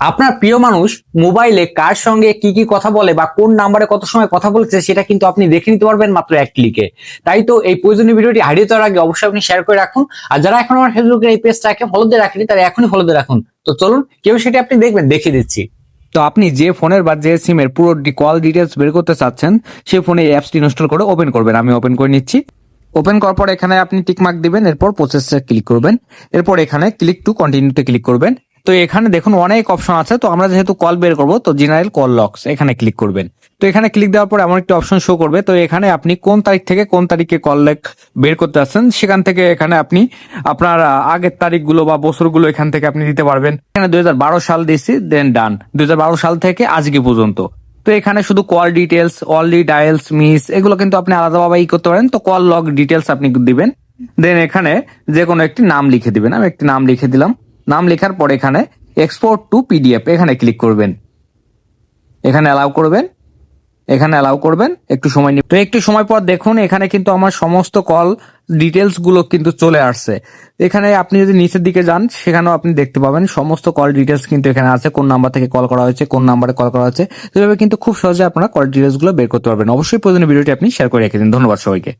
আপনার প্রিয় মানুষ মোবাইলে কার সঙ্গে কি কি কথা বলে বা কোন নাম্বারে কত সময় কথা বলেছে সেটা কিন্তু আপনি দেখে নিতে পারবেন মাত্র এক ক্লিকে। তাই তো এই প্রয়োজনীয় ভিডিওটি হারিয়ে যাওয়ার আগে অবশ্যই আপনি শেয়ার করে রাখুন। আর যারা এখন আমার ফেসবুকের এই পেজটাকে ফলো দিয়ে রাখেনি তারা এখনই ফলো দিয়ে রাখুন। তো চলুন, কেউ সেটা আপনি দেখবেন, দেখিয়ে দিচ্ছি। তো আপনি যে ফোনের বা যে সিমের পুরো কল ডিটেলস বের করতে চাচ্ছেন, সেই ফোনে এই অ্যাপসটি ইনস্টল করে ওপেন করবেন। আমি ওপেন করে নিচ্ছি। ওপেন করার পর এখানে আপনি টিকমার্ক দিবেন, এরপর প্রসেসে ক্লিক করবেন। এরপর এখানে ক্লিক টু কন্টিনিউতে ক্লিক করবেন। তো এখানে দেখুন অনেক অপশন আছে। তো আমরা যেহেতু কল বের করব, তো জেনারেল কল লক্স এখানে ক্লিক করবেন। তো এখানে ক্লিক দেওয়ার পর এমন একটা অপশন শো করবে। তো এখানে আপনি কোন তারিখ থেকে কোন তারিখে কল লেখ বের করতে আসছেন, সেখান থেকে এখানে আপনি আপনার আগের তারিখগুলো বা বছরগুলো এখান থেকে আপনি দিতে পারবেন। এখানে দুই হাজার বারো সাল দিয়েছি দেন ডান দুই হাজার বারো সাল থেকে আজকে পর্যন্ত। তো এখানে শুধু call details only dials miss এগুলো কিন্তু আপনি আলাদাভাবে ই করতে পারেন। তো কল লগ ডিটেলস আপনি দিবেন। দেন এখানে যে কোনো একটি নাম লিখে দিবেন। আমি একটি নাম লিখে দিলাম। নাম লেখার পর এখানে এক্সপোর্ট টু পিডিএফ এখানে ক্লিক করবেন। এখানে অ্যালাউ করবেন। এখানে অ্যালাউ করবেন। একটু সময় নিয়ে তো একটু সময় পর দেখুন, এখানে কিন্তু আমার সমস্ত কল ডিটেলসগুলো কিন্তু চলে আসছে। এখানে আপনি যদি নিচের দিকে যান, সেখানেও আপনি দেখতে পাবেন সমস্ত কল ডিটেলস কিন্তু এখানে আছে, কোন নাম্বার থেকে কল করা হয়েছে, কোন নাম্বারে কল করা হয়েছে। এভাবে কিন্তু খুব সহজে আপনারা কল ডিটেলসগুলো বের করতে পারবেন। অবশ্যই প্রয়োজনীয় ভিডিওটি আপনি শেয়ার করে রেখে দিন। ধন্যবাদ সবাইকে।